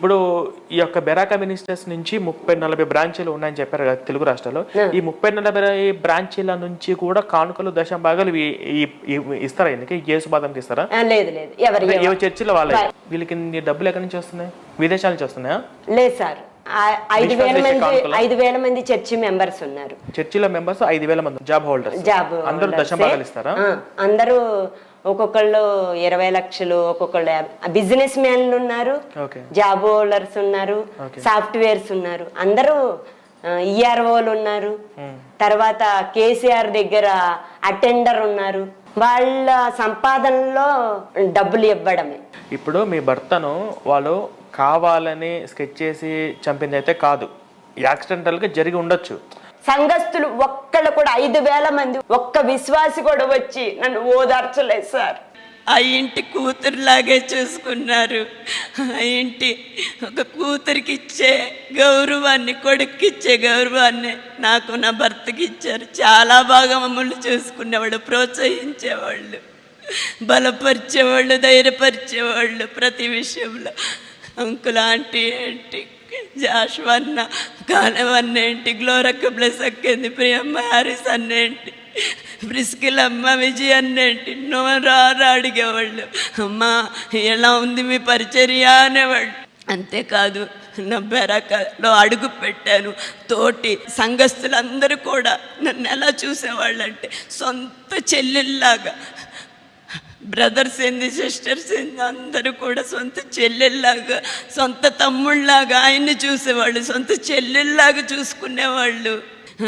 ఇప్పుడు ఈ యొక్క బెరాకా మినిస్టర్స్ నుంచి ముప్పై నలభై బ్రాంచీలు ఉన్నాయని చెప్పారు కదా తెలుగు రాష్ట్రాల్లో. ఈ ముప్పై నలభై బ్రాంచీల నుంచి కూడా కానుకలు దశం భాగాలు ఇవి- ఈ- ఈ- ఇస్తారా ఎందుకు ఇస్తారా? లేదు లేదు. ఎవరి ఏ చర్చిలో వాళ్ళే? వీళ్ళకి డబ్బులు ఎక్కడి నుంచి వస్తున్నాయి? విదేశాల నుంచి వస్తున్నాయా? లేదు సార్. ఐదు వేల మంది? ఐదు వేల మంది చర్చి మెంబర్స్ ఉన్నారు. చర్చిలో మెంబర్స్ ఐదు వేల మంది జాబ్ హోల్డర్స్. జాబ్ అందరూ దశం holders ఏ. భాగాలు ఇస్తారా? అందరూ ఒక్కొక్కళ్ళు ఇరవై లక్షలు ఒక్కొక్కళ్ళు బిజినెస్ మ్యాన్లు ఉన్నారు జాబ్ హోల్డర్స్ ఉన్నారు సాఫ్ట్వేర్స్ ఉన్నారు. అందరూ ఈఆర్ఓలు ఉన్నారు. తర్వాత కేసీఆర్ దగ్గర అటెండర్ ఉన్నారు. వాళ్ళ సంపాదనలో డబ్బులు ఇవ్వడమే. ఇప్పుడు మీ భర్తను వాళ్ళు కావాలని స్కెచ్ చేసి చంపింది అయితే కాదు. యాక్సిడెంటల్గా జరిగి ఉండొచ్చు. సంఘస్థులు ఒక్కళ్ళు కూడా ఐదు వేల మంది ఒక్క విశ్వాసి కూడా వచ్చి నన్ను ఓదార్చలేదు సార్. ఆ ఇంటి కూతురులాగే చూసుకున్నారు. ఆ ఇంటి ఒక కూతురికి ఇచ్చే గౌరవాన్ని కొడుక్కిచ్చే గౌరవాన్ని నాకు నా భర్తకి ఇచ్చారు. చాలా బాగా మమ్మల్ని చూసుకునేవాళ్ళు ప్రోత్సహించేవాళ్ళు బలపరిచేవాళ్ళు ధైర్యపరిచేవాళ్ళు ప్రతి విషయంలో. అంకుల్ ఆంటీ ఏంటి జాష్వన్న కానవన్న ఏంటి గ్లోరక్క ప్లస్ అక్కేంది ప్రియమ్మ హారిస్ అన్నేంటి బ్రిస్కిల్ బ్రిస్కిలమ్మ విజయ్ అన్నేంటి నువ్వు రారా అడిగేవాళ్ళు. అమ్మా ఎలా ఉంది మీ పరిచర్య అనేవాళ్ళు. అంతేకాదు నా బెరకలో అడుగు పెట్టాను. తోటి సంఘస్థులందరూ కూడా నన్ను ఎలా చూసేవాళ్ళంటే సొంత చెల్లెల్లాగా బ్రదర్స్ ఏంది సిస్టర్స్ ఏంది అందరూ కూడా సొంత చెల్లెల్లాగా సొంత తమ్ముళ్ళలాగా ఆయన్ని చూసేవాళ్ళు సొంత చెల్లెల్లాగా చూసుకునేవాళ్ళు.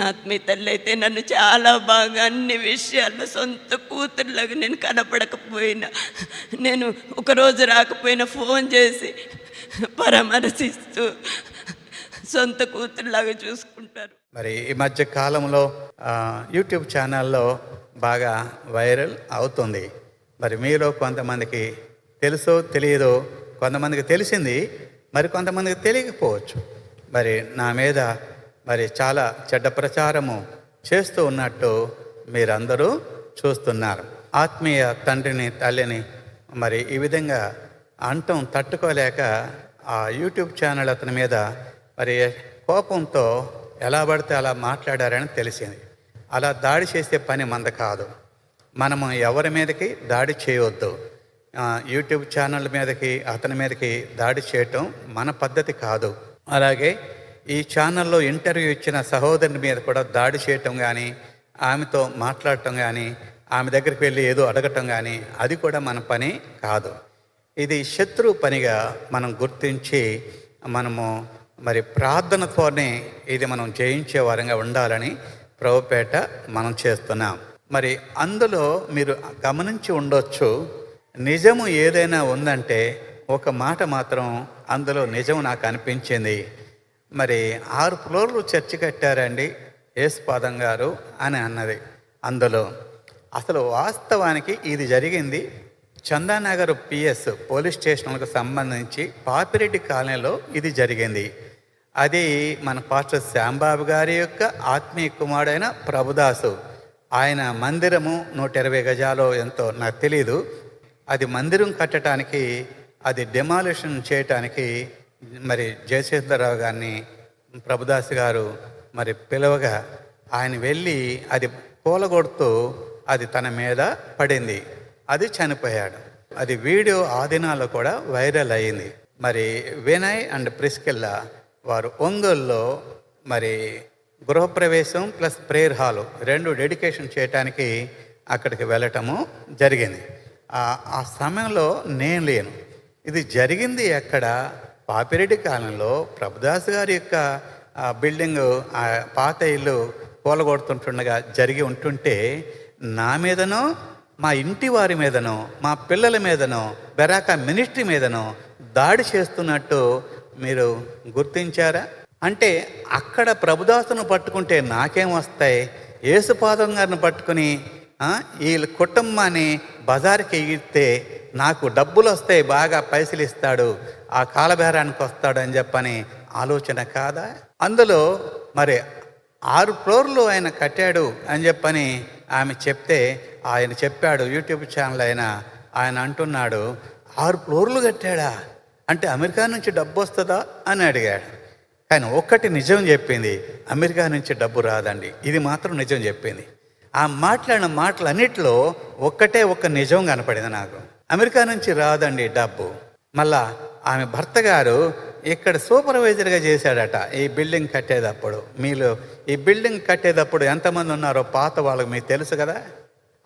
ఆత్మీయ తల్లి అయితే నన్ను చాలా బాగా అన్ని విషయాల్లో సొంత కూతురులాగా నేను కనపడకపోయినా నేను ఒకరోజు రాకపోయినా ఫోన్ చేసి పరామర్శిస్తూ సొంత కూతురులాగా చూసుకుంటారు. మరి ఈ మధ్య కాలంలో యూట్యూబ్ ఛానల్లో బాగా వైరల్ అవుతుంది. మరి మీలో కొంతమందికి తెలుసో తెలియదో కొంతమందికి తెలిసింది మరి కొంతమందికి తెలియకపోవచ్చు. మరి నా మీద మరి చాలా చెడ్డ ప్రచారము చేస్తూ ఉన్నట్టు మీరందరూ చూస్తున్నారు. ఆత్మీయ తండ్రిని తల్లిని మరి ఈ విధంగా అంటం తట్టుకోలేక ఆ యూట్యూబ్ ఛానల్ అతని మీద మరి కోపంతో ఎలా పడితే అలా మాట్లాడారని తెలిసింది. అలా దాడి చేసే పని మంద కాదు. మనము ఎవరి మీదకి దాడి చేయవద్దు. యూట్యూబ్ ఛానల్ మీదకి అతని మీదకి దాడి చేయటం మన పద్ధతి కాదు. అలాగే ఈ ఛానల్లో ఇంటర్వ్యూ ఇచ్చిన సహోదరుని మీద కూడా దాడి చేయటం కానీ ఆమెతో మాట్లాడటం కానీ ఆమె దగ్గరికి వెళ్ళి ఏదో అడగటం కానీ అది కూడా మన పని కాదు. ఇది శత్రు పనిగా మనం గుర్తించి మనము మరి ప్రార్థనతోనే ఇది మనం జయించే వారంగా ఉండాలని ప్రభుపేట మనం చేస్తున్నాం. మరి అందులో మీరు గమనించి ఉండొచ్చు నిజము ఏదైనా ఉందంటే ఒక మాట మాత్రం అందులో నిజం నాకు అనిపించింది. మరి ఆరు ఫ్లోర్లు చర్చి కట్టారండి యేసుపాదం గారు అని అన్నది అందులో. అసలు వాస్తవానికి ఇది జరిగింది చందానగర్ పిఎస్ పోలీస్ స్టేషన్లకు సంబంధించి పాపిరెడ్డి కాలనీలో ఇది జరిగింది. అది మన పాస్టర్ శ్యాంబాబు గారి యొక్క ఆత్మీయ కుమారుడైన ప్రభుదాసు ఆయన మందిరము నూట ఇరవై గజాలో ఎంతో నాకు తెలియదు అది మందిరం కట్టడానికి అది డెమాలిషన్ చేయటానికి మరి జయశేఖరరావు గారిని ప్రభుదాస్ గారు మరి పిలవగా ఆయన వెళ్ళి అది కూలగొడుతూ అది తన మీద పడింది. అది చనిపోయాడు. అది వీడియో ఆ దినాల్లో కూడా వైరల్ అయింది. మరి వినయ్ అండ్ ప్రిస్కిల్లా వారు ఒంగోల్లో మరి గృహప్రవేశం ప్లస్ ప్రేయర్ హాలు రెండు డెడికేషన్ చేయటానికి అక్కడికి వెళ్ళటము జరిగింది. ఆ- సమయంలో నేను లేను. ఇది జరిగింది ఎక్కడ పాపిరెడ్డి కాలంలో ప్రభుదాస్ గారి యొక్క బిల్డింగ్ ఆ పాత ఇల్లు కూలగొడుతుంటుండగా జరిగి ఉంటుంటే నా మీదనో మా ఇంటి వారి మీదనో మా పిల్లల మీదనో బెరాకా మినిస్ట్రీ మీదనో దాడి చేస్తున్నట్టు మీరు గుర్తించారా? అంటే అక్కడ ప్రభుదాసును పట్టుకుంటే నాకేం వస్తాయి? యేసుపాదం గారిని పట్టుకుని వీళ్ళ కుటుంబాన్ని బజార్కి ఎగిరితే నాకు డబ్బులు వస్తాయి బాగా పైసలు ఇస్తాడు ఆ కాలబేరానికి వస్తాడు అని చెప్పని ఆలోచన కాదా? అందులో మరి ఆరు ఫ్లోర్లు ఆయన కట్టాడు అని చెప్పని ఆమె చెప్తే ఆయన చెప్పాడు యూట్యూబ్ ఛానల్ ఆయన ఆయన అంటున్నాడు ఆరు ఫ్లోర్లు కట్టాడా? అంటే అమెరికా నుంచి డబ్బు వస్తుందా అని అడిగాడు. కానీ ఒక్కటి నిజం చెప్పింది అమెరికా నుంచి డబ్బు రాదండి. ఇది మాత్రం నిజం చెప్పింది. ఆ మాట్లాడిన మాటలన్నిటిలో ఒక్కటే ఒక్క నిజం కనపడింది నాకు. అమెరికా నుంచి రాదండి డబ్బు. మళ్ళా ఆమె భర్త గారు ఇక్కడ సూపర్వైజర్గా చేశాడట ఈ బిల్డింగ్ కట్టేటప్పుడు. మీలో ఈ బిల్డింగ్ కట్టేటప్పుడు ఎంతమంది ఉన్నారో పాత వాళ్ళకి మీకు తెలుసు కదా?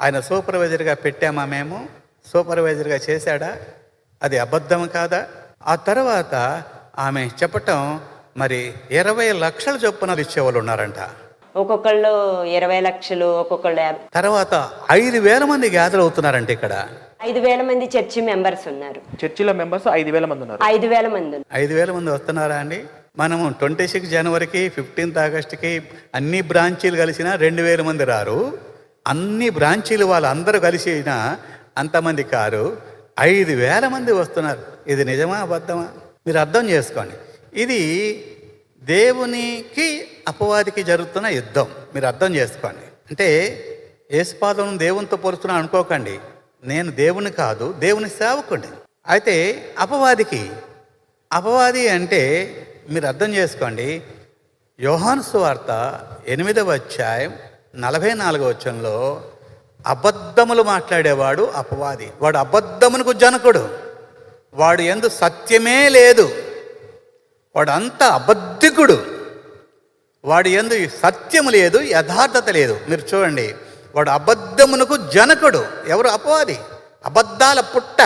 ఆయన సూపర్వైజర్గా పెట్టామా మేము? సూపర్వైజర్గా చేశాడా? అది అబద్ధం కాదా? ఆ తర్వాత ఆమె చెప్పటం మరి ఇరవై లక్షల చొప్పున ఇచ్చేవాళ్ళు ఉన్నారంట. ఒక్కొక్కళ్ళు ఇరవై లక్షలు ఒక్కొక్కళ్ళు తర్వాత ఐదు వేల మంది గ్యాదర్ అవుతున్నారంట ఇక్కడ. ఐదు వేల మంది చర్చి మెంబర్స్ ఉన్నారు. చర్చిలో మెంబర్స్ ఐదు వేల మంది ఉన్నారు. ఐదు వేల మంది. ఐదు వేల మంది వస్తున్నారా అండి? మనము ట్వంటీ సిక్స్ జనవరికి ఫిఫ్టీన్త్ ఆగస్టుకి అన్ని బ్రాంచీలు కలిసినా రెండు వేల మంది రారు. అన్ని బ్రాంచీలు వాళ్ళందరూ కలిసిన అంతమంది కారు. ఐదు వేల మంది వస్తున్నారు. ఇది నిజమా అబద్ధమా? మీరు అర్థం చేసుకోండి. ఇది దేవునికి అపవాదికి జరుగుతున్న యుద్ధం. మీరు అర్థం చేసుకోండి. అంటే యేసుపాదం దేవునితో పోలుస్తున్నా అనుకోకండి. నేను దేవుని కాదు దేవుని సేవకుడి అయితే అపవాదికి అపవాది అంటే మీరు అర్థం చేసుకోండి యోహాను సువార్త ఎనిమిదవ అధ్యాయం నలభై నాలుగవ వచ్చంలో అబద్ధములు మాట్లాడేవాడు అపవాది. వాడు అబద్ధమునకు జనకుడు. వాడు ఎందు సత్యమే లేదు. వాడు అంత అబద్ధికుడు. వాడు ఎందు సత్యము లేదు యథార్థత లేదు. మీరు చూడండి వాడు అబద్ధమునకు జనకుడు. ఎవరు అపవాది? అబద్ధాల పుట్ట.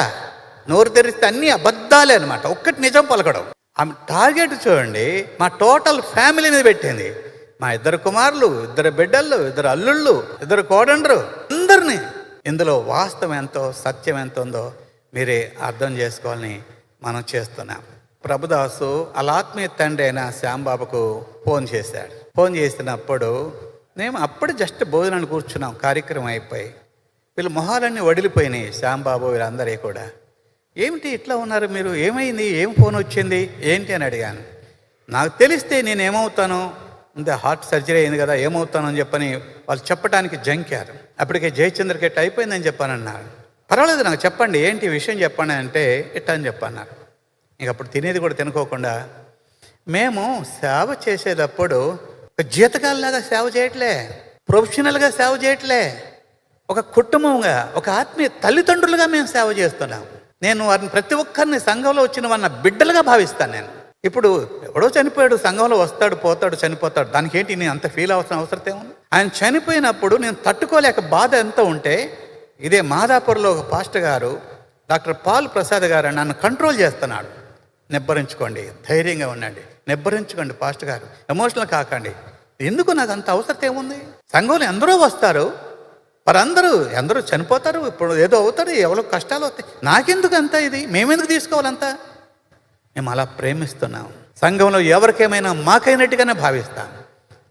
నోరు తెరిస్తే అన్ని అబద్ధాలే అనమాట ఒక్కటి నిజం పలకడం. ఆమె టార్గెట్ చూడండి మా టోటల్ ఫ్యామిలీ మీద పెట్టింది. మా ఇద్దరు కుమారులు ఇద్దరు బిడ్డలు ఇద్దరు అల్లుళ్ళు ఇద్దరు కోడండ్రు అందరినీ. ఇందులో వాస్తవం ఎంతో సత్యం ఎంత ఉందో మీరే అర్థం చేసుకోవాలని మనం చేస్తున్నాం. ప్రభుదాసు అలా ఆత్మీయ తండ్రి అయిన శ్యాంబాబుకు ఫోన్ చేశాడు. ఫోన్ చేసినప్పుడు మేము అప్పుడు జస్ట్ భోజనాన్ని కూర్చున్నాం కార్యక్రమం అయిపోయి. వీళ్ళు మొహాలన్నీ వడిలిపోయినాయి శ్యాంబాబు వీళ్ళందరి కూడా. ఏమిటి ఇట్లా ఉన్నారు మీరు? ఏమైంది? ఏం ఫోన్ వచ్చింది? ఏంటి? అని అడిగాను. నాకు తెలిస్తే నేను ఏమవుతాను? అంటే హార్ట్ సర్జరీ అయింది కదా ఏమవుతాను? అని చెప్పని వాళ్ళు చెప్పడానికి జంకారు. అప్పటికే జయచంద్రకి కెట్ అయిపోయిందని చెప్పానన్నారు పర్వాలేదు నాకు చెప్పండి. ఏంటి విషయం చెప్పండి అంటే ఇట్ట అని చెప్పన్నారు. అప్పుడు తినేది కూడా తినుకోకుండా మేము సేవ చేసేటప్పుడు ఒక జీతకాలలాగా సేవ చేయట్లే ప్రొఫెషనల్గా సేవ చేయట్లే ఒక కుటుంబంగా ఒక ఆత్మీయ తల్లిదండ్రులుగా మేము సేవ చేస్తున్నాం. నేను వారిని ప్రతి ఒక్కరిని సంఘంలో వచ్చిన వారిని బిడ్డలుగా భావిస్తాను నేను. ఇప్పుడు ఎవడో చనిపోయాడు సంఘంలో వస్తాడు పోతాడు చనిపోతాడు దానికి ఏంటి నేను అంత ఫీల్ అవసరం అవసరం ఏముంది ఆయన చనిపోయినప్పుడు నేను తట్టుకోలేక బాధ ఎంత ఉంటే ఇదే మాదాపూర్లో ఒక పాస్టర్ గారు డాక్టర్ పాల్ ప్రసాద్ గారు నన్ను కంట్రోల్ చేస్తున్నాడు. నిబ్బరించుకోండి. ధైర్యంగా ఉండండి. నిబ్బరించుకోండి పాస్టర్ గారు. ఎమోషనల్ కాకండి. ఎందుకు నాకు అంత అవసరం ఏముంది? సంఘంలో ఎందరో వస్తారు. వారందరూ ఎందరూ చనిపోతారు. ఇప్పుడు ఏదో అవుతారు ఎవరో కష్టాలు వస్తాయి. నాకెందుకు అంత ఇది? మేమెందుకు తీసుకోవాలంతా మేము అలా ప్రేమిస్తున్నాం. సంఘంలో ఎవరికేమైనా మాకైనట్టుగానే భావిస్తాం.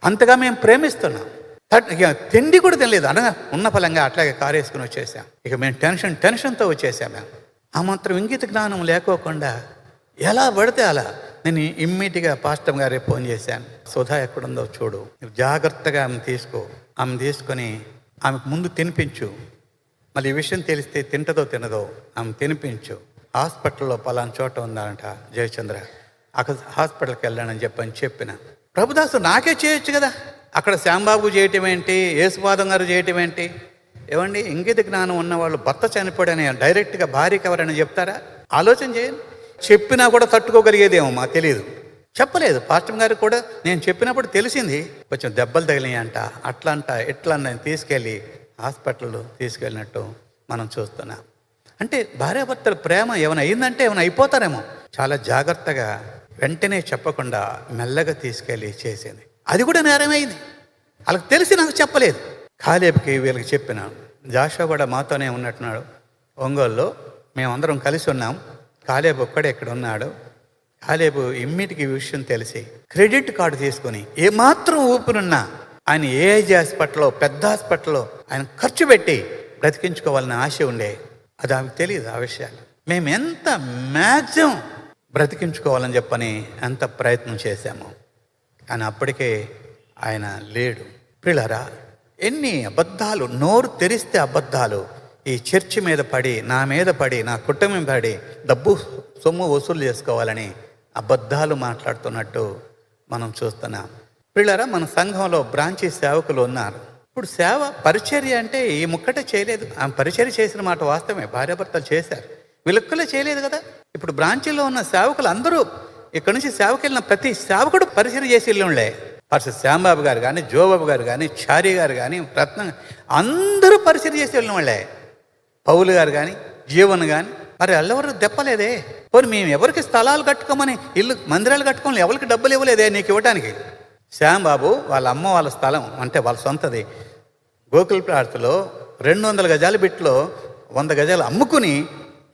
అంతగా మేము ప్రేమిస్తున్నాం. ఇక తిండి కూడా తినలేదు. అనగా ఉన్న ఫలంగా అట్లాగే కారేసుకుని వచ్చేసాం. ఇక మేము టెన్షన్ టెన్షన్తో వచ్చేసాం మేము. ఆ మాత్రం ఇంగిత జ్ఞానం లేకోకుండా ఎలా పడితే అలా. నేను ఇమ్మీడియట్గా పాస్టర్ గారే ఫోన్ చేశాను. సుధా ఎక్కడుందో చూడు. జాగ్రత్తగా ఆమె తీసుకో. ఆమె తీసుకొని ఆమెకు ముందు తినిపించు. మళ్ళీ ఈ విషయం తెలిస్తే తింటదో తినదో ఆమె తినిపించు. హాస్పిటల్లో పలానా చోట ఉందంట జయచంద్ర. అక్కడ హాస్పిటల్కి వెళ్ళానని చెప్పని చెప్పిన. ప్రభుదాసు నాకే చేయొచ్చు కదా. అక్కడ శ్యాంబాబు చేయటం ఏంటి? యేసుపాదం గారు చేయటం ఏంటి? ఏమండి ఇంగిత జ్ఞానం ఉన్న వాళ్ళు భర్త చనిపోయాడని డైరెక్ట్గా భార్యకి ఎవరైనా చెప్తారా? ఆలోచన చేయండి. చెప్పినా కూడా తట్టుకోగలిగేదేమో మాకు తెలియదు చెప్పలేదు. పాస్టర్ గారు కూడా నేను చెప్పినప్పుడు తెలిసింది. కొంచెం దెబ్బలు తగిలినాయి అంట అట్లా అంట ఎట్లా నేను తీసుకెళ్ళి హాస్పిటల్లో తీసుకెళ్ళినట్టు మనం చూస్తున్నాం. అంటే భార్యాభర్తల ప్రేమ ఏమైనా అయిందంటే ఏమైనా అయిపోతారేమో. చాలా జాగ్రత్తగా వెంటనే చెప్పకుండా మెల్లగా తీసుకెళ్ళి చేసింది. అది కూడా నేరమైంది. వాళ్ళకి తెలిసి నాకు చెప్పలేదు. కాలేపుకి వీళ్ళకి చెప్పినాను జాషా కూడా మాతోనే ఉన్నట్టున్నాడు. ఒంగోలులో మేమందరం కలిసి ఉన్నాం. కాలేబు ఒక్కడే ఇక్కడ ఉన్నాడు కాలేబు ఇమ్మిటికి విషయం తెలిసి క్రెడిట్ కార్డు తీసుకొని ఏమాత్రం ఊపిరున్నా ఆయన ఏఐజీ హాస్పిటల్లో పెద్ద హాస్పిటల్లో ఆయన ఖర్చు పెట్టి బ్రతికించుకోవాలని ఆశ ఉండే. అది ఆమెకు తెలియదు ఆ విషయాలు. మేము ఎంత మ్యాక్సిమం బ్రతికించుకోవాలని చెప్పని ఎంత ప్రయత్నం చేశాము. కానీ అప్పటికే ఆయన లేడు. పిల్లరా ఎన్ని అబద్ధాలు నోరు తెరిస్తే అబద్ధాలు ఈ చర్చి మీద పడి నా మీద పడి నా కుటుంబం పడి డబ్బు సొమ్ము వసూలు చేసుకోవాలని అబద్ధాలు మాట్లాడుతున్నట్టు మనం చూస్తున్నాం. పిల్లరా మన సంఘంలో బ్రాంచి సేవకులు ఉన్నారు. ఇప్పుడు సేవ పరిచర్య అంటే ఈ ముక్కటే చేయలేదు. ఆమె పరిచర్య చేసిన మాట వాస్తవమే. భార్యాభర్తలు చేశారు. వీళ్ళొక్కలే చేయలేదు కదా? ఇప్పుడు బ్రాంచీలో ఉన్న సేవకులు అందరూ ఇక్కడ నుంచి సేవకు వెళ్ళిన ప్రతి సేవకుడు పరిచర్య చేసి వెళ్ళిండే. పర్స శ్యాంబాబు గారు కానీ జోబాబు గారు కానీ చారి గారు కానీ రత్నం అందరూ పరిచయం చేసి వెళ్ళిన వాళ్ళే. పౌలు గారు కానీ జీవన్ కానీ మరి ఎల్లవరు దెప్పలేదే పోనీ మేము ఎవరికి స్థలాలు కట్టుకోమని ఇల్లు మందిరాలు కట్టుకోమని ఎవరికి డబ్బులు ఇవ్వలేదే నీకు ఇవ్వడానికి శ్యాంబాబు వాళ్ళ అమ్మ వాళ్ళ స్థలం అంటే వాళ్ళ సొంతది. గోకుల్ ప్రార్థలో రెండు వందల గజాల బిట్లో వంద గజాలు అమ్ముకుని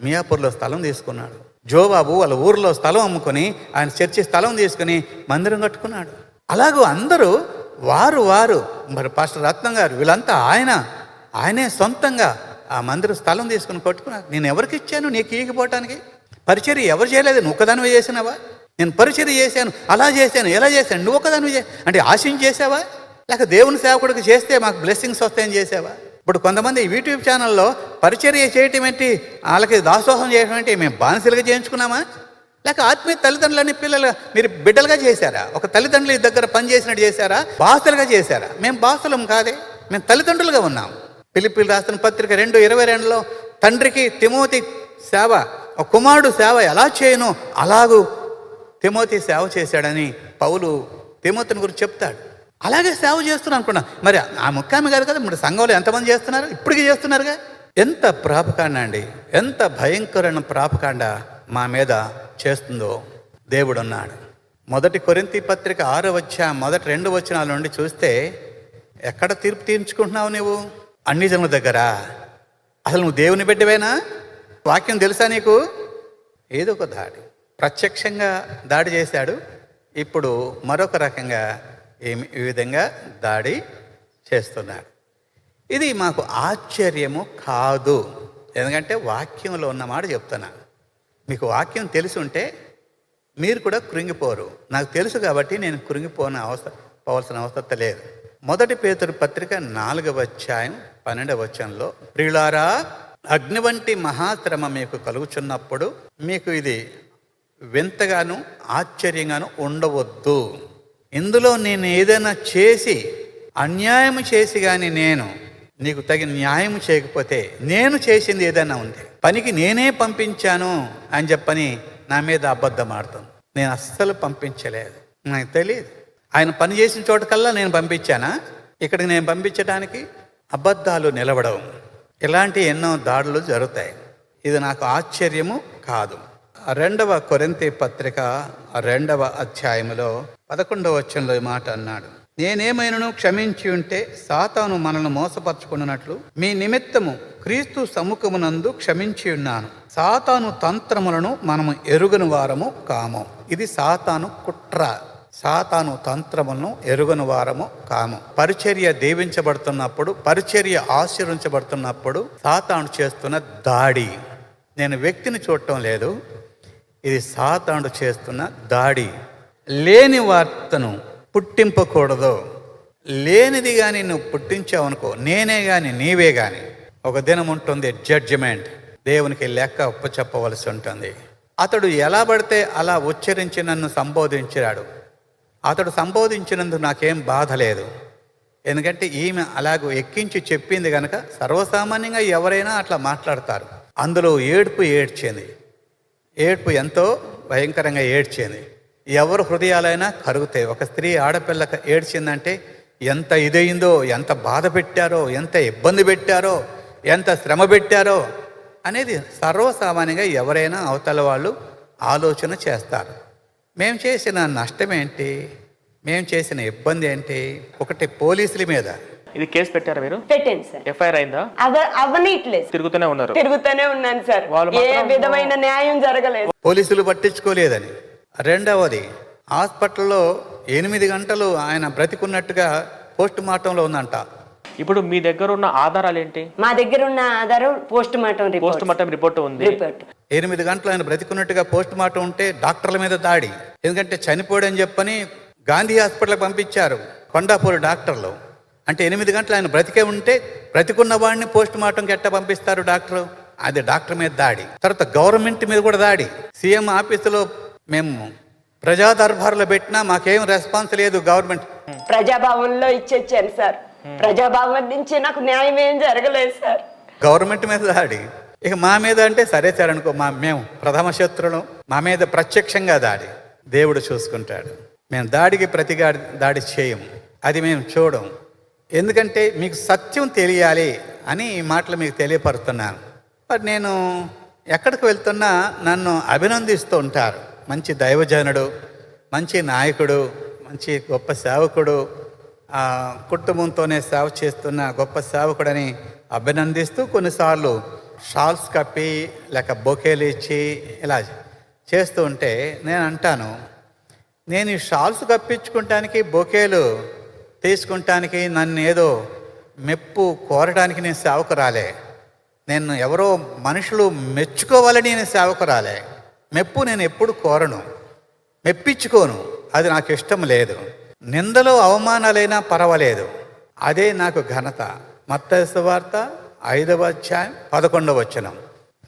మియాపూర్లో స్థలం తీసుకున్నాడు. జోబాబు వాళ్ళ ఊర్లో స్థలం అమ్ముకొని ఆయన చర్చి స్థలం తీసుకుని మందిరం కట్టుకున్నాడు. అలాగూ అందరూ వారు వారు మరి పాస్టర్ రత్నం గారు వీళ్ళంతా ఆయన ఆయనే సొంతంగా ఆ మందిర స్థలం తీసుకుని కొట్టుకున్నాను నేను ఎవరికి ఇచ్చాను? నీకు ఈగిపోవటానికి పరిచర్య ఎవరు చేయలేదు? నువ్వు ఒకదానివే చేసినావా? నేను పరిచర్య చేశాను అలా చేశాను ఎలా చేశాను నువ్వు ఒకదానివి అంటే ఆశించి చేసావా లేక దేవుని సేవకుడికి చేస్తే మాకు బ్లెస్సింగ్స్ వస్తాయని చేసావా ఇప్పుడు కొంతమంది యూట్యూబ్ ఛానల్లో పరిచర్య చేయటం ఏంటి? వాళ్ళకి దాసోహం చేయడం ఏంటి? మేము బానిసలుగా చేయించుకున్నామా? లేక ఆత్మీయ తల్లిదండ్రులని పిల్లలు మీరు బిడ్డలుగా చేశారా? ఒక తల్లిదండ్రుల దగ్గర పని చేసినట్టు చేశారా? బాసలుగా చేశారా? మేము బాసలం కాదే మేము తల్లిదండ్రులుగా ఉన్నాం పిలిపిలు రాసిన పత్రిక రెండు ఇరవై రెండులో తండ్రికి తిమోతి సేవ ఒక కుమారుడు సేవ ఎలా చేయను? అలాగూ తిమోతి సేవ చేశాడని పౌలు తిమోతిని గురించి చెప్తాడు. అలాగే సేవ చేస్తున్నాను అనుకున్నా. మరి ఆ ముక్కామి గారు కదా మరి సంఘంలో ఎంతమంది చేస్తున్నారు? ఇప్పటికీ చేస్తున్నారుగా? ఎంత ప్రాపకాండ అండి? ఎంత భయంకరమైన ప్రాపకాండ మా మీద చేస్తుందో దేవుడు ఉన్నాడు మొదటి కొరింతి పత్రిక ఆరో వచ్చా మొదటి రెండు వచనాల నుండి చూస్తే ఎక్కడ తీర్పు తీర్చుకుంటున్నావు నువ్వు అన్ని జనుల దగ్గర అసలు నువ్వు దేవుని బిడ్డవేనా? వాక్యం తెలుసా నీకు? ఏదో ఒక దాడి. ప్రత్యక్షంగా దాడి చేశాడు. ఇప్పుడు మరొక రకంగా ఏమి ఈ విధంగా దాడి చేస్తున్నాడు. ఇది మాకు ఆశ్చర్యము కాదు. ఎందుకంటే వాక్యంలో ఉన్న మాట చెప్తున్నాను మీకు వాక్యం తెలిసి ఉంటే మీరు కూడా కృంగిపోరు. నాకు తెలుసు కాబట్టి నేను కృంగిపోన అవసరం పోవాల్సిన అవసరం లేదు. మొదటి పేతురు పత్రిక నాలుగవ అధ్యాయం పన్నెండవ వచనంలో ప్రియులారా అగ్ని వంటి మహాశ్రమ మీకు కలుగుచున్నప్పుడు మీకు ఇది వింతగాను ఆశ్చర్యంగాను ఉండవద్దు. ఇందులో నేను ఏదైనా చేసి అన్యాయం చేసి కానీ నేను నీకు తగిన న్యాయం చేయకపోతే నేను చేసింది ఏదైనా ఉంది. పనికి నేనే పంపించాను అని చెప్పని నా మీద అబద్ధం ఆడుతుంది. నేను అస్సలు పంపించలేదు. నాకు తెలియదు ఆయన పని చేసిన చోటకల్లా నేను పంపించానా? ఇక్కడికి నేను పంపించడానికి అబద్ధాలు నిలబడవు. ఇలాంటి ఎన్నో దాడులు జరుగుతాయి. ఇది నాకు ఆశ్చర్యము కాదు. రెండవ కొరింతి పత్రిక రెండవ అధ్యాయములో పదకొండవ వచ్చంలో ఈ మాట అన్నాడు. నేనేమైనను క్షమించి ఉంటే సాతాను మనల్ని మోసపరచుకున్నట్లు మీ నిమిత్తము క్రీస్తు సముఖమునందు క్షమించి ఉన్నాను. సాతాను తంత్రములను మనము ఎరుగని వారము కాము. ఇది సాతాను కుట్ర. సాతాను తంత్రమును ఎరుగని వారము కాము. పరిచర్య దీవించబడుతున్నప్పుడు పరిచర్య ఆశీర్వించబడుతున్నప్పుడు సాతాను చేస్తున్న దాడి. నేను వ్యక్తిని చూడటం లేదు. ఇది సాతాను చేస్తున్న దాడి. లేని వార్తను పుట్టింపకూడదు. లేనిది కానీ నువ్వు పుట్టించావనుకో నేనే కానీ నీవే కానీ ఒక దినం ఉంటుంది జడ్జిమెంట్ దేవునికి లెక్క ఒప్పు చెప్పవలసి ఉంటుంది. అతడు ఎలా పడితే అలా ఉచ్చరించి నన్ను సంబోధించాడు అతడు సంబోధించినందుకు నాకేం బాధ లేదు. ఎందుకంటే ఈమె అలాగూ ఎక్కించి చెప్పింది కనుక సర్వసామాన్యంగా ఎవరైనా అట్లా మాట్లాడతారు. అందులో ఏడుపు ఏడ్చింది. ఏడ్పు ఎంతో భయంకరంగా ఏడ్చింది. ఎవరు హృదయాలైనా కరుగుతాయి. ఒక స్త్రీ ఆడపిల్ల ఏడ్చిందంటే ఎంత ఇదయిందో ఎంత బాధ పెట్టారో ఎంత ఇబ్బంది పెట్టారో ఎంత శ్రమ పెట్టారో అనేది సర్వసామాన్యంగా ఎవరైనా అవతల వాళ్ళు ఆలోచన చేస్తారు. మేము చేసిన నష్టం ఏంటి? మేము చేసిన ఇబ్బంది ఏంటి? ఒకటి పోలీసుల మీద. ఇది కేసు పెట్టారా మీరు? పెట్టండి సార్. ఎఫ్ఐఆర్ అయిందా? అవ అవనీట్లేదు తిరుగుతూనే ఉన్నారు. తిరుగుతూనే ఉన్నాను సార్. వాళ్ళు ఏ మాత్రం- విధమైన న్యాయం జరగలేదు. పోలీసులు పట్టించుకోలేదని. రెండవది హాస్పిటల్లో ఎనిమిది గంటలు ఆయన బ్రతికున్నట్టుగా పోస్ట్ మార్టంలో ఉందంట. ఇప్పుడు మీ దగ్గర ఉన్న ఆధారాలు ఏంటి మా దగ్గర ఉన్న ఆధారం post mortem post report. Mortem report ఉంది. రిపోర్ట్. ఎనిమిది గంటలు ఆయన బ్రతికున్నట్టుగా పోస్ట్ మార్టం ఉంటే డాక్టర్ల మీద దాడి. ఎందుకంటే చనిపోయాడని చెప్పని గాంధీ హాస్పిటల్కి పంపించారు కొండాపూర్ డాక్టర్లు. అంటే ఎనిమిది గంటలు ఆయన బ్రతికే ఉంటే బ్రతికున్న వాడిని పోస్ట్ మార్టంకి ఎట్ట పంపిస్తారు డాక్టరు? అది డాక్టర్ మీద దాడి. తర్వాత గవర్నమెంట్ మీద కూడా దాడి. సీఎం ఆఫీసులో మేము ప్రజా దర్బార్లో పెట్టినా మాకేం రెస్పాన్స్ లేదు గవర్నమెంట్. ప్రజాభవన్లో ఇచ్చొచ్చాను సార్. Hmm. ప్రజాభావం నుంచి నాకు న్యాయం ఏం జరగలేదు సార్. గవర్నమెంట్ మీద దాడి. ఇక మా మీద అంటే సరే సార్ అనుకో మా మేము ప్రథమ శత్రులు. మా మీద ప్రత్యక్షంగా దాడి. దేవుడు చూసుకుంటాడు. మేము దాడికి ప్రతి దాడి చేయము అది మేము చూడం. ఎందుకంటే మీకు సత్యం తెలియాలి అని ఈ మాటలు మీకు తెలియపరుస్తున్నాను మరి నేను ఎక్కడికి వెళ్తున్నా నన్ను అభినందిస్తూ ఉంటారు. మంచి దైవజనుడు మంచి నాయకుడు మంచి గొప్ప సేవకుడు ఆ కుటుంబంతోనే సేవ చేస్తున్న గొప్ప సేవకుడని అభినందిస్తూ కొన్నిసార్లు షాల్స్ కప్పి లేక బొకేలు ఇచ్చి ఇలా చేస్తూ ఉంటే నేను అంటాను నేను ఈ షాల్స్ కప్పించుకుంటానికి బొకేలు తీసుకుంటానికి నన్ను ఏదో మెప్పు కోరడానికి నేను సేవకు రాలే నేను ఎవరో మనుషులు మెచ్చుకోవాలని నేను సేవకు రాలే మెప్పు నేను ఎప్పుడు కోరను. మెప్పించుకోను. అది నాకు ఇష్టం లేదు. నిందలో అవమానాలైనా పర్వాలేదు. అదే నాకు ఘనత. మత్తైసు వార్త ఐదవ అధ్యాయం పదకొండవ వచనం.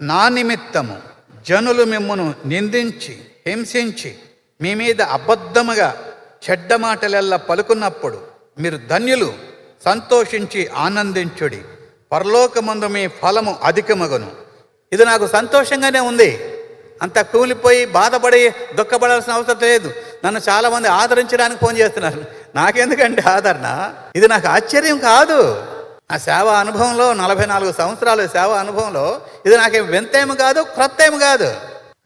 నా నిమిత్తము జనులు మిమ్మను నిందించి హింసించి మీ మీద అబద్ధముగా చెడ్డ మాటలెల్లా పలుకున్నప్పుడు మీరు ధన్యులు సంతోషించి ఆనందించుడి. పరలోకమందు మీ ఫలము అధికమగును. ఇది నాకు సంతోషంగానే ఉంది. అంత కూలిపోయి బాధపడి దుఃఖపడాల్సిన అవసరం లేదు. నన్ను చాలామంది ఆదరించడానికి ఫోన్ చేస్తున్నారు. నాకెందుకంటే ఆదరణ? ఇది నాకు ఆశ్చర్యం కాదు. నా సేవ అనుభవంలో నలభై నాలుగు సంవత్సరాలు సేవ అనుభవంలో ఇది నాకేం వింతేమి కాదు క్రొత్త ఏమి కాదు.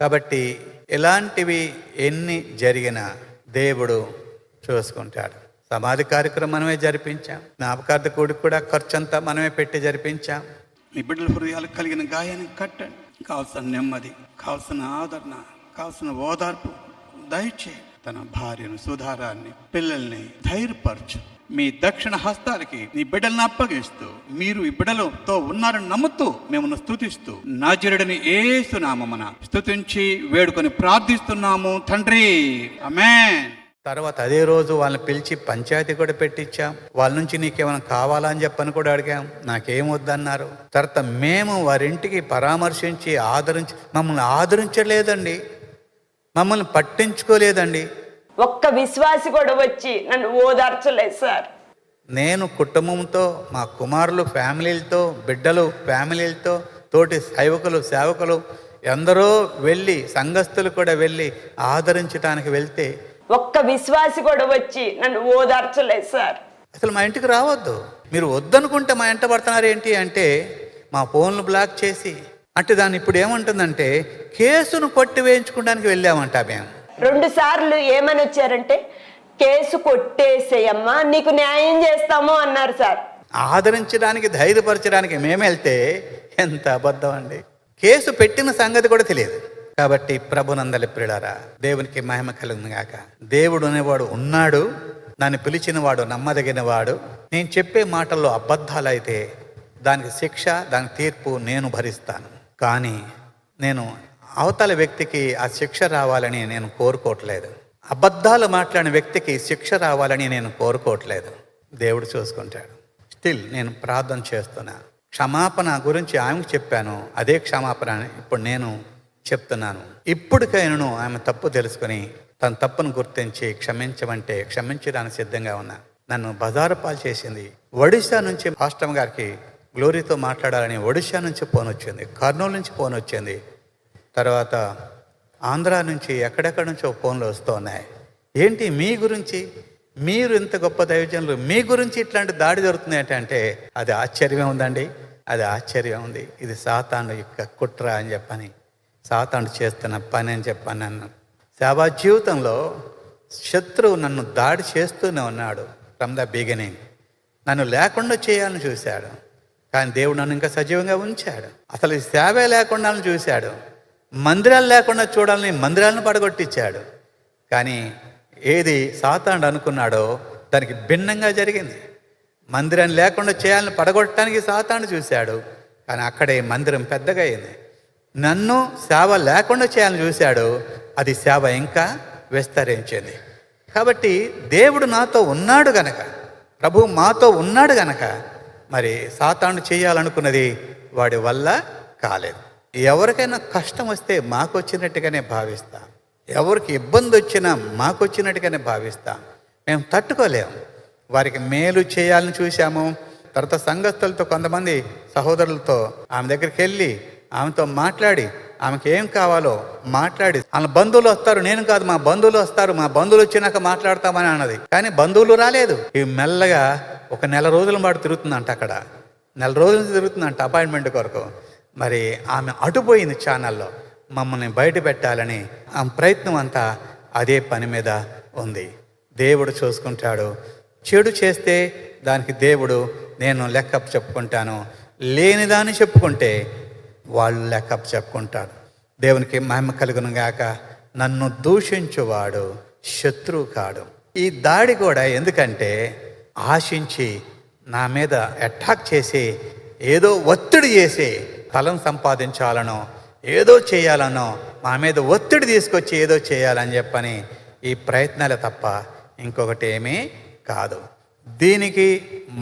కాబట్టి ఇలాంటివి ఎన్ని జరిగినా దేవుడు చూసుకుంటాడు. సమాధి కార్యక్రమం మనమే జరిపించాం. జ్ఞాపకార్థ కూడికి కూడా ఖర్చు అంతా మనమే పెట్టి జరిపించాం. మీ బిడ్డల హృదయాలు కలిగిన గాయానికి కట్టండి. కావాల్సిన నెమ్మది కావాల్సిన ఆదరణ కావాల్సిన ఓదార్పు దయచేయండి. తన భార్యను సుధారాన్ని పిల్లల్ని ధైర్యపరచు. మీ దక్షిణ హస్తాలకి నీ బిడ్డలను అప్పగిస్తూ మీరు ఈ బిడ్డలతో ఉన్నారని నమ్ముతూ మిమ్మల్ని స్థుతిస్తూ నాజరుడిని ఏసునామన స్థుతించి వేడుకొని ప్రార్థిస్తున్నాము తండ్రి. అమే తర్వాత అదే రోజు వాళ్ళని పిలిచి పంచాయతీ కూడా పెట్టించాం వాళ్ళ నుంచి నీకేమైనా కావాలా అని చెప్పని కూడా అడిగాం. నాకేం వద్దన్నారు. తర్వాత మేము వారింటికి పరామర్శించి ఆదరించి మమ్మల్ని ఆదరించలేదండి. మమ్మల్ని పట్టించుకోలేదండి. ఒక్క విశ్వాసి కూడా వచ్చి నన్ను ఓదార్చలేదు సార్. నేను కుటుంబంతో మా కుమారులు ఫ్యామిలీలతో బిడ్డలు ఫ్యామిలీలతో తోటి సేవకులు సేవకులు ఎందరో వెళ్ళి సంఘస్థులు కూడా వెళ్ళి ఆదరించడానికి వెళ్తే ఒక్క విశ్వాసి కూడా వచ్చి నన్ను ఓదార్చలేదు సార్. అసలు మా ఇంటికి రావద్దు. మీరు వద్దనుకుంటే మా ఇంట పడుతున్నారు ఏంటి అంటే మా ఫోన్లు బ్లాక్ చేసి అంటే దాన్ని ఇప్పుడు ఏముంటుందంటే కేసును కొట్టి వేయించుకోవడానికి వెళ్ళామంట మేము. రెండు సార్లు ఏమని వచ్చారంటే కేసు కొట్టేసేయమ్మా నీకు న్యాయం చేస్తాము అన్నారు సార్. ఆదరించడానికి ధైర్యపరచడానికి మేము వెళ్తే ఎంత అబద్ధం అండి. కేసు పెట్టిన సంగతి కూడా తెలియదు. కాబట్టి ప్రభునందలి ప్రియులారా దేవునికి మహిమ కలుగును గాక. దేవుడు అనేవాడు ఉన్నాడు నన్ను పిలిచిన వాడు నమ్మదగిన వాడు నేను చెప్పే మాటల్లో అబద్ధాలైతే దానికి శిక్ష దాని తీర్పు నేను భరిస్తాను. కానీ నేను అవతల వ్యక్తికి ఆ శిక్ష రావాలని నేను కోరుకోవట్లేదు. అబద్ధాలు మాట్లాడిన వ్యక్తికి శిక్ష రావాలని నేను కోరుకోవట్లేదు. దేవుడు చూసుకుంటాడు. స్టిల్ నేను ప్రార్థన చేస్తున్నా. క్షమాపణ గురించి ఆమెకు చెప్పాను. అదే క్షమాపణ ఇప్పుడు నేను చెప్తున్నాను. ఇప్పటికైనాను ఆమె తప్పు తెలుసుకుని తన తప్పును గుర్తించి క్షమించమంటే క్షమించడానికి సిద్ధంగా ఉన్నా. నన్ను బజారు పాలు చేసింది ఒడిశా నుంచి హాస్టమ్ గారికి గ్లోరీతో మాట్లాడాలని ఒడిశా నుంచి ఫోన్ వచ్చింది కర్నూలు నుంచి ఫోన్ వచ్చింది. తర్వాత ఆంధ్ర నుంచి ఎక్కడెక్కడి నుంచో ఫోన్లు వస్తూ ఉన్నాయి. ఏంటి మీ గురించి? మీరు ఇంత గొప్ప దైవజనులు మీ గురించి ఇట్లాంటి దాడి జరుగుతుంది ఏంటంటే అది ఆశ్చర్యమే ఉందండి. అది ఆశ్చర్యం ఉంది. ఇది సాతాను యొక్క కుట్ర అని చెప్పని సాతాను చేస్తున్న పని అని చెప్పని నన్ను సేవా జీవితంలో శత్రువు నన్ను దాడి చేస్తూనే ఉన్నాడు ఫ్రమ్ ద బిగినింగ్ నన్ను లేకుండా చేయాలని చూశాడు. కానీ దేవుడు నన్ను ఇంకా సజీవంగా ఉంచాడు. అసలు ఈ సేవే లేకుండా చూశాడు. మందిరాలు లేకుండా చూడాలని మందిరాలను పడగొట్టించాడు. కానీ ఏది సాతాండు అనుకున్నాడో దానికి భిన్నంగా జరిగింది. మందిరం లేకుండా చేయాలని పడగొట్టడానికి సాతాను చూశాడు. కానీ అక్కడే మందిరం పెద్దగా అయింది. నన్ను సేవ లేకుండా చేయాలని చూశాడు. అది సేవ ఇంకా విస్తరించింది. కాబట్టి దేవుడు నాతో ఉన్నాడు గనక ప్రభు మాతో ఉన్నాడు గనక మరి సాతాను చేయాలనుకున్నది వాడి వల్ల కాలేదు. ఎవరికైనా కష్టం వస్తే మాకు వచ్చినట్టుగానే భావిస్తాం. ఎవరికి ఇబ్బంది వచ్చినా మాకు వచ్చినట్టుగానే భావిస్తాం. మేము తట్టుకోలేము. వారికి మేలు చేయాలని చూశాము. తర్వాత సంఘస్థులతో కొంతమంది సహోదరులతో ఆమె దగ్గరికి వెళ్ళి ఆమెతో మాట్లాడి ఆమెకి ఏం కావాలో మాట్లాడి ఆమె బంధువులు వస్తారు నేను కాదు మా బంధువులు వస్తారు మా బంధువులు వచ్చినాక మాట్లాడతామని అన్నది. కానీ బంధువులు రాలేదు. ఇవి మెల్లగా ఒక నెల రోజుల పాటు తిరుగుతుందంట అక్కడ. నెల రోజులు తిరుగుతుందంట అపాయింట్మెంట్ కొరకు. మరి ఆమె అటుపోయింది ఛానల్లో. మమ్మల్ని బయట పెట్టాలని ఆమె ప్రయత్నం అంతా అదే పని మీద ఉంది. దేవుడు చూసుకుంటాడు. చెడు చేస్తే దానికి దేవుడు నేను లెక్క చెప్పుకుంటాను. లేనిదాన్ని చెప్పుకుంటే వాళ్ళు లెక్కప్ చెప్పుకుంటాడు దేవునికి మహిమ కలుగును గాక. నన్ను దూషించువాడు శత్రువు కాడు. ఈ దాడి కూడా ఎందుకంటే ఆశించి నా మీద అటాక్ చేసి ఏదో ఒత్తిడి చేసి ఫలం సంపాదించాలనో ఏదో చేయాలనో మా మీద ఒత్తిడి తీసుకొచ్చి ఏదో చేయాలని చెప్పని ఈ ప్రయత్నాలు తప్ప ఇంకొకటి ఏమీ కాదు. దీనికి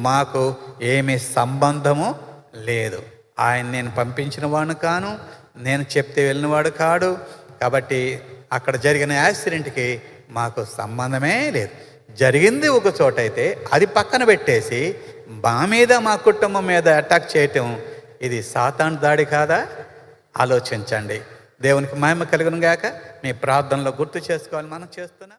మాకు ఏమీ సంబంధము లేదు. ఆయన నేను పంపించిన వాడు కాను నేను చెప్తే వెళ్ళినవాడు కాడు. కాబట్టి అక్కడ జరిగిన యాక్సిడెంట్కి మాకు సంబంధమే లేదు. జరిగింది ఒక చోట అయితే అది పక్కన పెట్టేసి మా మీద మా కుటుంబం మీద అటాక్ చేయటం ఇది సాతాన్ దాడి కాదా? ఆలోచించండి. దేవునికి మహిమ కలుగును గాక. మీ ప్రార్థనలో గుర్తు చేసుకోవాలి. మనం చేస్తున్నాం